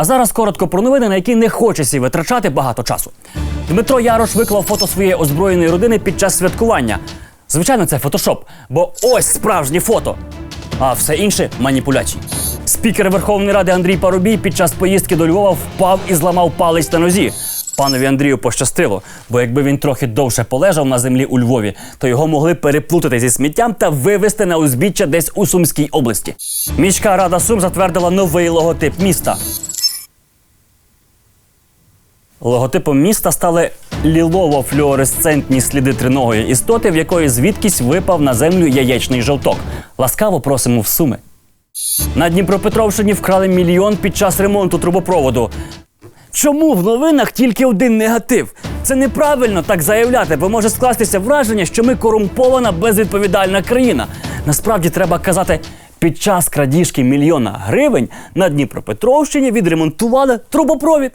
А зараз коротко про новини, на які не хочеться витрачати багато часу. Дмитро Ярош виклав фото своєї озброєної родини під час святкування. Звичайно, це фотошоп, бо ось справжнє фото. А все інше маніпуляції. Спікер Верховної Ради Андрій Парубій під час поїздки до Львова впав і зламав палець на нозі. Панові Андрію пощастило, бо якби він трохи довше полежав на землі у Львові, то його могли переплутати зі сміттям та вивезти на узбіччя десь у Сумській області. Міська рада Сум затвердила новий логотип міста. Логотипом міста стали лілово-флюоресцентні сліди триногої істоти, в якої звідкись випав на землю яєчний жовток. Ласкаво просимо в суми. На Дніпропетровщині вкрали мільйон під час ремонту трубопроводу. Чому в новинах тільки один негатив? Це неправильно так заявляти, бо може скластися враження, що ми корумпована безвідповідальна країна. Насправді треба казати, під час крадіжки мільйона гривень на Дніпропетровщині відремонтували трубопровід.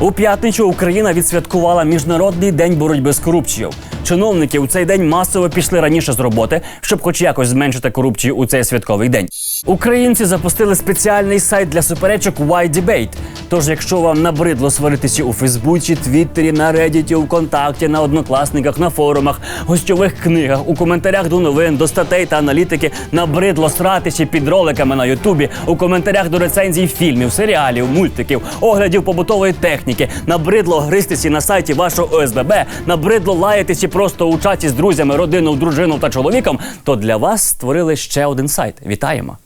У п'ятницю Україна відсвяткувала Міжнародний день боротьби з корупцією. Чиновники у цей день масово пішли раніше з роботи, щоб хоч якось зменшити корупцію у цей святковий день. Українці запустили спеціальний сайт для суперечок Y-Debate. Тож, якщо вам набридло сваритися у Фейсбуці, Твіттері, на Реддіті, у Контакті, на однокласниках, на форумах, гостьових книгах, у коментарях до новин, до статей та аналітики, набридло сратися під роликами на Ютубі, у коментарях до рецензій фільмів, серіалів, мультиків, оглядів побутової техніки, набридло гристися на сайті вашого ОСББ, набридло лаятися просто у чаті з друзями, родиною, дружиною та чоловіком, то для вас створили ще один сайт. Вітаємо!